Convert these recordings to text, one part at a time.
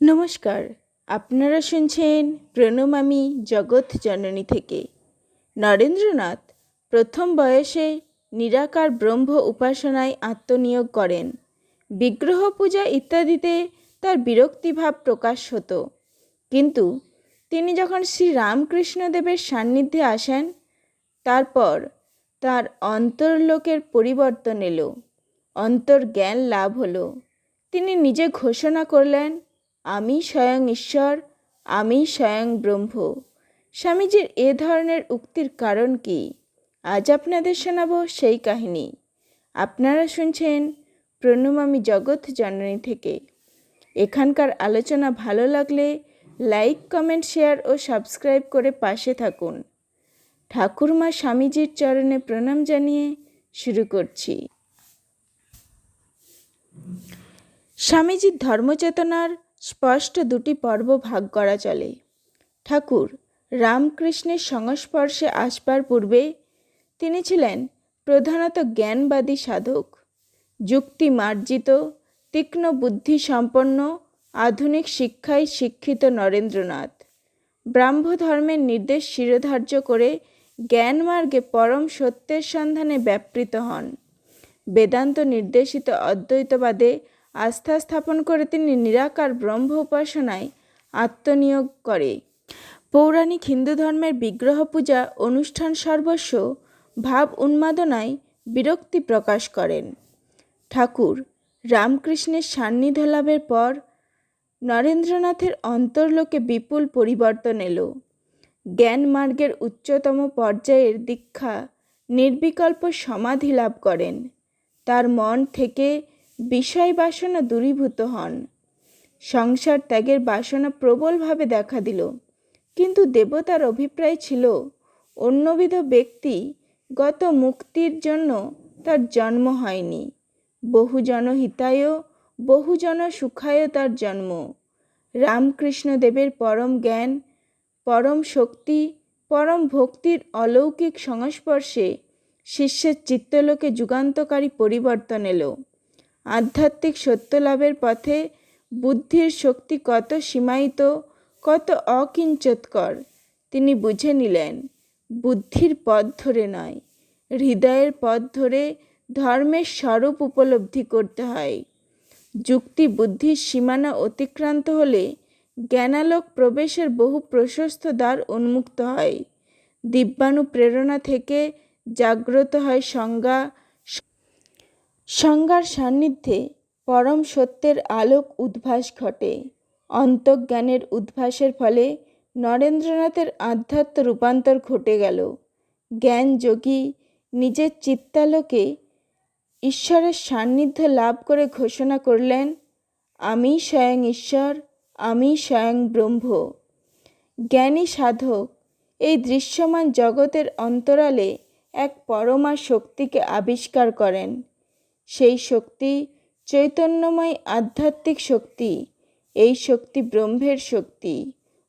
নমস্কার, আপনারা শুনছেন প্রণমামি জগৎ জননী থেকে। নরেন্দ্রনাথ প্রথম বয়সে নিরাকার ব্রহ্ম উপাসনায় আত্মনিয়োগ করেন। বিগ্রহ পূজা ইত্যাদিতে তার বিরক্তিভাব প্রকাশ হতো। কিন্তু তিনি যখন শ্রী রামকৃষ্ণদেবের সান্নিধ্যে আসেন, তারপর তার অন্তর্লোকের পরিবর্তন এলো, অন্তর্জ্ঞান লাভ হলো। তিনি নিজে ঘোষণা করলেন আমি স্বয়ং ঈশ্বর, আমি স্বয়ং ব্রহ্ম। স্বামীজির এ ধরনের উক্তির কারণ কি? আজ আপনাদের শোনাব সেই কাহিনী। আপনারা শুনছেন প্রণমামী জগৎ জননী থেকে। এখানকার আলোচনা ভালো লাগলে লাইক, কমেন্ট, শেয়ার ও সাবস্ক্রাইব করে পাশে থাকুন। ঠাকুরমা স্বামীজির চরণে প্রণাম জানিয়ে শুরু করছি। স্বামীজির ধর্মচেতনার স্পষ্ট দুটি পর্ব ভাগ করা চলে। ঠাকুর রামকৃষ্ণের সংস্পর্শে আসবার পূর্বে তিনি ছিলেন প্রধানত জ্ঞানবাদী সাধক যুক্তি মার্জিত তীক্ষ্ণ বুদ্ধি সম্পন্ন আধুনিক শিক্ষায় শিক্ষিত নরেন্দ্রনাথ। ব্রাহ্মধর্মের নির্দেশ শিরোধার্য করে জ্ঞান মার্গে পরম সত্যের সন্ধানে ব্যাপৃত হন। বেদান্ত নির্দেশিত অদ্বৈতবাদে আস্থা স্থাপন করে তিনি নিরাকার ব্রহ্ম উপাসনায় আত্মনিয়োগ করে। পৌরাণিক হিন্দু ধর্মের বিগ্রহ পূজা অনুষ্ঠান সর্বস্ব ভাব উন্মাদনায় বিরক্তি প্রকাশ করেন। ঠাকুর, রামকৃষ্ণের সান্নিধ্য লাভের পর নরেন্দ্রনাথের অন্তর্লোকে বিপুল পরিবর্তন এলো। জ্ঞান মার্গের উচ্চতম পর্যায়ের দীক্ষা নির্বিকল্প সমাধি লাভ করেন। তার মন থেকে বিষয় বাসনা দূরীভূত হন। সংসার ত্যাগের বাসনা প্রবলভাবে দেখা দিল। কিন্তু দেবতার অভিপ্রায় ছিল, অন্যবিধ ব্যক্তি গত মুক্তির জন্য তার জন্ম হয়নি। বহুজন হিতায় বহুজন সুখায় তার জন্ম। রামকৃষ্ণ দেবের পরম জ্ঞান, পরম শক্তি, পরম ভক্তির অলৌকিক সংস্পর্শে শিষ্যের চিত্তলোকে যুগান্তকারী পরিবর্তন এলো। আধ্যাত্মিক সত্য লাভের পথে বুদ্ধির শক্তি কত সীমায়িত, কত অকিঞ্চৎকর, তিনি বুঝে নিলেন, বুদ্ধির পথ ধরে নয়, হৃদয়ের পথ ধরে ধর্মের স্বরূপ উপলব্ধি করতে হয়। যুক্তি বুদ্ধির সীমানা অতিক্রান্ত হলে জ্ঞানালোক প্রবেশের বহু প্রশস্ত দ্বার উন্মুক্ত হয়। দিব্যাণু প্রেরণা থেকে জাগ্রত হয় সংজ্ঞা সংজ্ঞার সান্নিধ্যে পরম সত্যের আলোক উদ্ভাস ঘটে। অন্তজ্ঞানের উদ্ভাসের ফলে নরেন্দ্রনাথের আধ্যাত্ম রূপান্তর ঘটে গেল। জ্ঞান যোগী নিজের চিত্তালোকে ঈশ্বরের সান্নিধ্য লাভ করে ঘোষণা করলেন, আমি স্বয়ং ঈশ্বর, আমি স্বয়ং ব্রহ্ম। জ্ঞানী সাধক এই দৃশ্যমান জগতের অন্তরালে এক পরমা শক্তিকে আবিষ্কার করেন। সেই শক্তি চৈতন্যময় আধ্যাত্মিক শক্তি, এই শক্তি ব্রহ্মের শক্তি।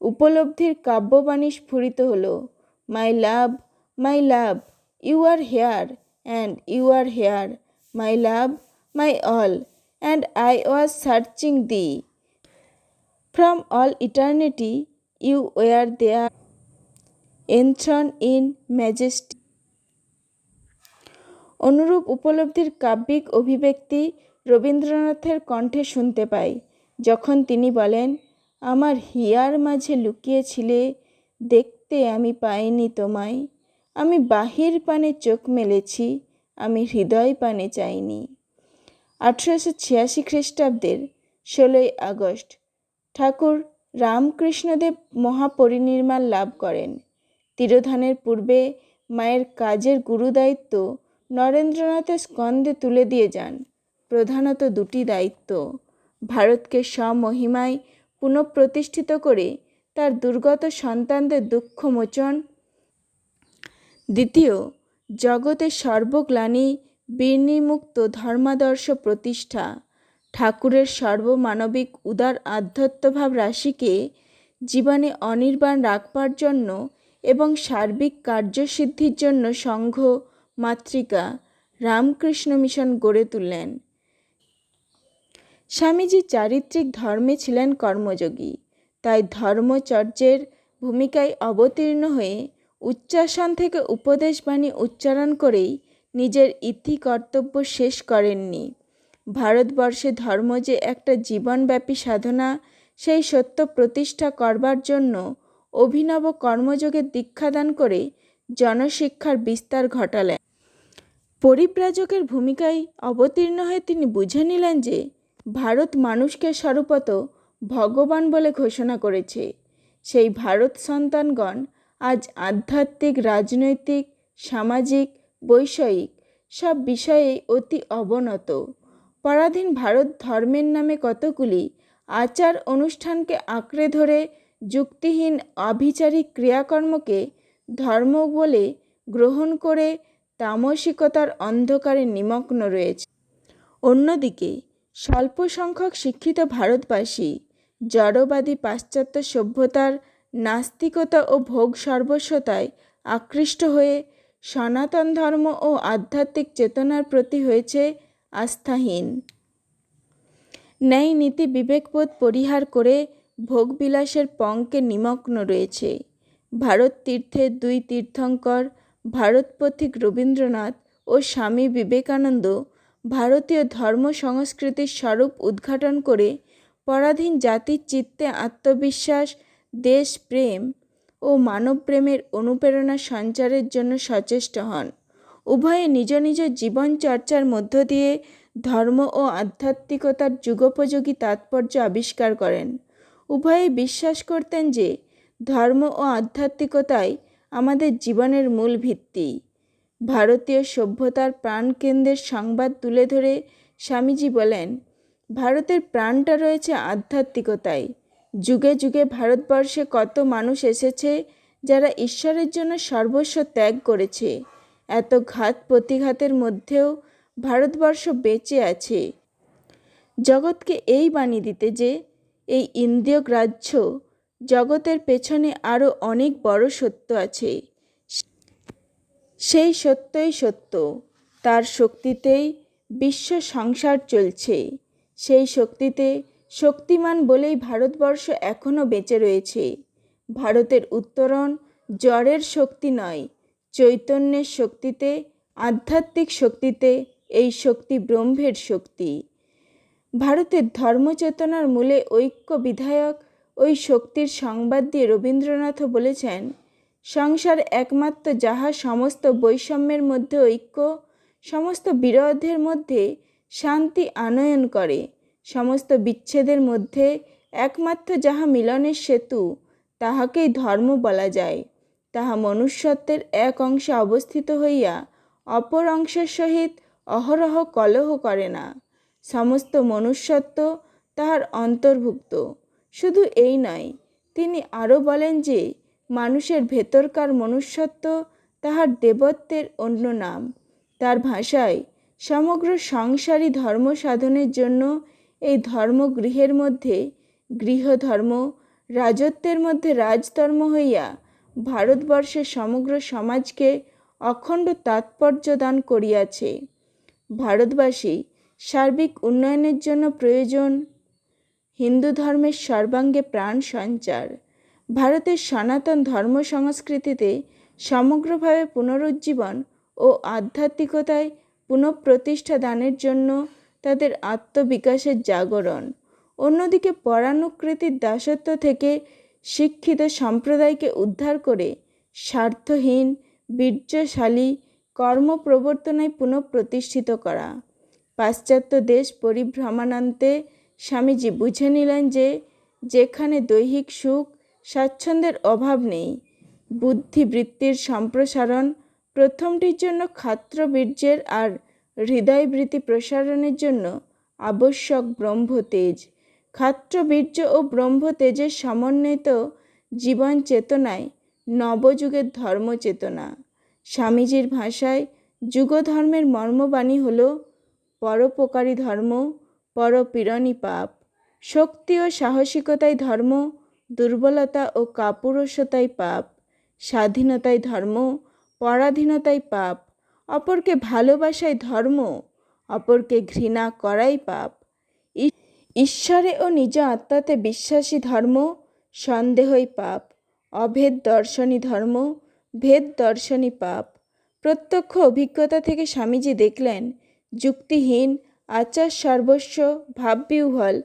উপলব্ধির কাব্যবাণী স্ফুরিত হলো, my love my love, you are here, and you are here, my love, my all, and I was searching the. From all eternity you were there enthroned in majesty. অনুরূপ উপলব্ধির কাব্যিক অভিব্যক্তি রবীন্দ্রনাথের কণ্ঠে শুনতে পাই, যখন তিনি বলেন, আমার হিয়ার মাঝে লুকিয়েছিলে, দেখতে আমি পাইনি তোমায়। আমি বাহির পানে চোখ মেলেছি, আমি হৃদয় পানে চাইনি। আঠেরোশো ছিয়াশি খ্রিস্টাব্দের ষোলোই আগস্ট, ঠাকুর রামকৃষ্ণদেব মহাপরিনির্মাণ লাভ করেন। তিরোধানের পূর্বে মায়ের কাজের গুরুদায়িত্ব নরেন্দ্রনাথের স্কন্দে তুলে দিয়ে যান। প্রধানত দুটি দায়িত্ব। ভারতকে স্বমহিমায় পুনঃপ্রতিষ্ঠিত করে তার দুর্গত সন্তানদের দুঃখ মোচন দ্বিতীয় জগতের সর্বগ্লানি বিনিমুক্ত ধর্মাদর্শ প্রতিষ্ঠা। ঠাকুরের সর্বমানবিক উদার আধ্যাত্মভাব রাশিকে জীবনে অনির্বাণ রাখবার জন্য এবং সার্বিক কার্যসিদ্ধির জন্য সংঘ মাতৃকা রামকৃষ্ণ মিশন গড়ে তুললেন। স্বামীজি চারিত্রিক ধর্মে ছিলেন কর্মযোগী, তাই ধর্মচর্যের ভূমিকায় অবতীর্ণ হয়ে উচ্চাসন থেকে উপদেশবাণী উচ্চারণ করেই নিজের ইতি কর্তব্য শেষ করেননি। ভারতবর্ষে ধর্ম যে একটা জীবনব্যাপী সাধনা, সেই সত্য প্রতিষ্ঠা করবার জন্য অভিনব কর্মযোগের দীক্ষাদান করে জনশিক্ষার বিস্তার ঘটালেন। পরিব্রাজকের ভূমিকায় অবতীর্ণ হয়ে তিনি বুঝে নিলেন যে ভারত মানুষকে স্বরূপত ভগবান বলে ঘোষণা করেছে। সেই ভারত সন্তানগণ আজ আধ্যাত্মিক, রাজনৈতিক, সামাজিক, বৈষয়িক সব বিষয়ে অতি অবনত। পরাধীন ভারত ধর্মের নামে কতগুলি আচার অনুষ্ঠানকে আঁকড়ে ধরে যুক্তিহীন আভিচারিক ক্রিয়াকর্মকে ধর্ম বলে গ্রহণ করে তামসিকতার অন্ধকারে নিমগ্ন রয়েছে। অন্যদিকে স্বল্প সংখ্যক শিক্ষিত ভারতবাসী, জড়বাদী পাশ্চাত্য সভ্যতার নাস্তিকতা ও ভোগ সর্বস্বতায় আকৃষ্ট হয়ে সনাতন ধর্ম ও আধ্যাত্মিক চেতনার প্রতি হয়েছে আস্থাহীন। ন্যায় নীতি বিবেকবোধ পরিহার করে ভোগবিলাসের পঙ্কে নিমগ্ন রয়েছে। ভারত তীর্থের দুই তীর্থঙ্কর ভারতপথিক রবীন্দ্রনাথ ও স্বামী বিবেকানন্দ ভারতীয় ধর্ম সংস্কৃতির স্বরূপ উদ্ঘাটন করে পরাধীন জাতির চিত্তে আত্মবিশ্বাস দেশপ্রেম ও মানবপ্রেমের অনুপ্রেরণা সঞ্চারের জন্য সচেষ্ট হন। উভয়ে নিজ নিজ জীবন চর্চার মধ্য দিয়ে ধর্ম ও আধ্যাত্মিকতার যুগোপযোগী তাৎপর্য আবিষ্কার করেন। উভয়ে বিশ্বাস করতেন যে ধর্ম ও আধ্যাত্মিকতাই আমাদের জীবনের মূল ভিত্তি। ভারতীয় সভ্যতার প্রাণকেন্দ্রের সংবাদ তুলে ধরে স্বামীজি বলেন, ভারতের প্রাণটা রয়েছে আধ্যাত্মিকতায়। যুগে যুগে ভারতবর্ষে কত মানুষ এসেছে যারা ঈশ্বরের জন্য সর্বস্ব ত্যাগ করেছে। এত ঘাত প্রতিঘাতের মধ্যেও ভারতবর্ষ বেঁচে আছে। জগৎকে এই বাণী দিতে যে এই ইন্দ্রিয় গ্রাহ্য জগতের পেছনে আরও অনেক বড় সত্য আছে। সেই সত্যই সত্য। তার শক্তিতেই বিশ্ব সংসার চলছে। সেই শক্তিতে শক্তিমান বলেই ভারতবর্ষ এখনও বেঁচে রয়েছে। ভারতের উত্তরণ জ্বরের শক্তি নয়, চৈতন্যের শক্তিতে, আধ্যাত্মিক শক্তিতে এই শক্তি ব্রহ্মের শক্তি। ভারতের ধর্মচেতনার মূলে ঐক্য বিধায়ক ওই শক্তির সংবাদ দিয়ে রবীন্দ্রনাথও বলেছেন, সংসার একমাত্র যাহা সমস্ত বৈষম্যের মধ্যে ঐক্য, সমস্ত বিরোধের মধ্যে শান্তি আনয়ন করে, সমস্ত বিচ্ছেদের মধ্যে একমাত্র যাহা মিলনের সেতু, তাহাকেই ধর্ম বলা যায়। তাহা মনুষ্যত্বের এক অংশে অবস্থিত হইয়া অপর অংশের সহিত অহরহ কলহ করে না। সমস্ত মনুষ্যত্ব তাহার অন্তর্ভুক্ত। শুধু এই নয়, তিনি আরও বলেন যে মানুষের ভেতরকার মনুষ্যত্ব তাহার দেবত্বের অন্য নাম। তার ভাষায়, সমগ্র সংসারী ধর্ম সাধনের জন্য এই ধর্মগৃহের মধ্যে গৃহধর্ম, রাজত্বের মধ্যে রাজধর্ম হইয়া ভারতবর্ষের সমগ্র সমাজকে অখণ্ড তাৎপর্য দান করিয়াছে। ভারতবাসী সার্বিক উন্নয়নের জন্য প্রয়োজন হিন্দু ধর্মের সর্বাঙ্গে প্রাণ সঞ্চার। ভারতের সনাতন ধর্ম সংস্কৃতিতে সমগ্রভাবে পুনরুজ্জীবন ও আধ্যাত্মিকতায় পুনঃপ্রতিষ্ঠা দানের জন্য তাদের আত্মবিকাশের জাগরণ। অন্যদিকে পরানুকৃতির দাসত্ব থেকে শিক্ষিত সম্প্রদায়কে উদ্ধার করে স্বার্থহীন, বীর্যশালী কর্মপ্রবর্তনায় পুনঃপ্রতিষ্ঠিত করা। পাশ্চাত্য দেশ পরিভ্রমণান্তে স্বামীজি বুঝে নিলেন যে যেখানে দৈহিক সুখ, স্বাচ্ছন্দ্যের অভাব নেই। বুদ্ধিবৃত্তির সম্প্রসারণ প্রথমটির জন্য ক্ষাত্রবীর্যের আর হৃদয়বৃত্তি প্রসারণের জন্য আবশ্যক ব্রহ্মতেজ। ক্ষাত্রবীর্য ও ব্রহ্মতেজের সমন্বিত জীবন চেতনায় নবযুগের ধর্মচেতনা। স্বামীজির ভাষায় যুগধর্মের মর্মবাণী হল, পরোপকারী ধর্ম পরপীড়নই পাপ। শক্তি ও সাহসিকতাই ধর্ম, দুর্বলতা ও কাপুরুষতাই পাপ। স্বাধীনতাই ধর্ম, পরাধীনতাই পাপ। অপরকে ভালোবাসাই ধর্ম, অপরকে ঘৃণা করাই পাপ। ঈশ্বরে ও নিজ আত্মাতে বিশ্বাসী ধর্ম, সন্দেহই পাপ। অভেদ দর্শনী ধর্ম, ভেদ দর্শনী পাপ। প্রত্যক্ষ অভিজ্ঞতা থেকে স্বামীজি দেখলেন, যুক্তিহীন আচার সর্বস্ব ভাববিহ্বল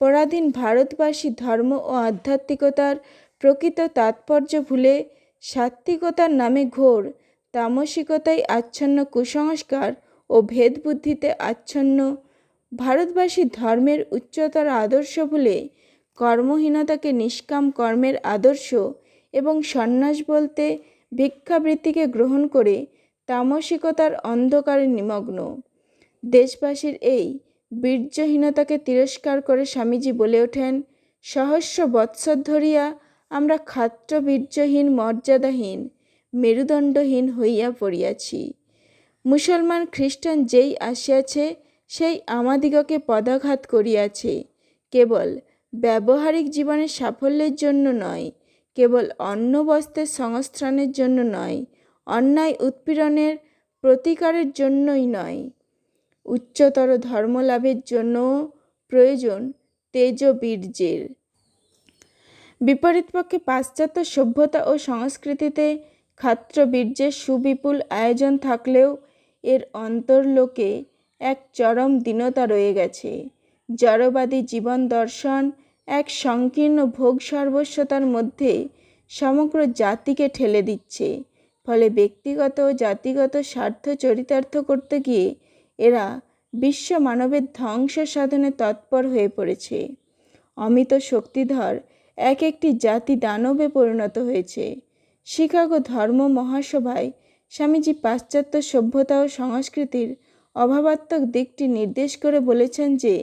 পরাধীন ভারতবাসী ধর্ম ও আধ্যাত্মিকতার প্রকৃত তাৎপর্য ভুলে সাত্ত্বিকতার নামে ঘোর তামসিকতায় আচ্ছন্ন কুসংস্কার ও ভেদবুদ্ধিতে আচ্ছন্ন। ভারতবাসী ধর্মের উচ্চতর আদর্শ ভুলে কর্মহীনতাকে নিষ্কাম কর্মের আদর্শ এবং সন্ন্যাস বলতে ভিক্ষাবৃত্তিকে গ্রহণ করে তামসিকতার অন্ধকারে নিমগ্ন। দেশবাসীর এই বীর্যহীনতাকে তিরস্কার করে স্বামীজি বলে ওঠেন, সহস্র বৎসর ধরিয়া আমরা খাত্র বীর্যহীন, মর্যাদাহীন, মেরুদণ্ডহীন হইয়া পড়িয়াছি। মুসলমান খ্রিস্টান যেই আসিয়াছে, সেই আমাদিগকে পদাঘাত করিয়াছে। কেবল ব্যবহারিক জীবনের সাফল্যের জন্য নয়, কেবল অন্ন বস্ত্রের সংস্থানের জন্য নয়, অন্যায় উৎপীড়নের প্রতিকারের জন্যই নয়। উচ্চতর ধর্মলাভের জন্য প্রয়োজন তেজ বীর্যের বিপরীতপক্ষে পাশ্চাত্য সভ্যতা ও সংস্কৃতিতে ক্ষাত্রবীর্যের সুবিপুল আয়োজন থাকলেও এর অন্তর্লোকে এক চরম দীনতা রয়ে গেছে। জড়বাদী জীবন দর্শন, এক সংকীর্ণ ভোগ সর্বস্বতার মধ্যে সমগ্র জাতিকে ঠেলে দিচ্ছে। ফলে ব্যক্তিগত ও জাতিগত স্বার্থ চরিতার্থ করতে গিয়ে এরা বিশ্ব মানবের ধ্বংস সাধনে তৎপর হয়ে পড়েছে। অমিত শক্তিধর এক একটি জাতি দানবে পরিণত হয়েছে। শিকাগো ধর্ম মহাসভায় স্বামীজি পাশ্চাত্য সভ্যতা ও সংস্কৃতির অভাবাত্মক দিকটি নির্দেশ করে বলেছেন যে,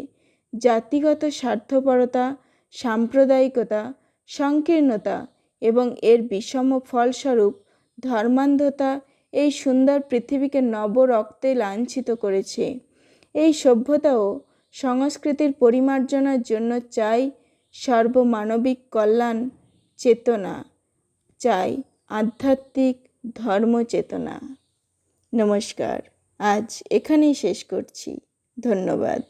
জাতিগত স্বার্থপরতা, সাম্প্রদায়িকতা, সংকীর্ণতা এবং এর বিষম ফলস্বরূপ ধর্মান্ধতা এই সুন্দর পৃথিবীকে নব রক্তে লাঞ্ছিত করেছে। এই সভ্যতা ও সংস্কৃতির পরিমার্জনার জন্য চাই সর্বমানবিক কল্যাণ চেতনা, চাই আধ্যাত্মিক ধর্ম চেতনা। নমস্কার, আজ এখানেই শেষ করছি। ধন্যবাদ।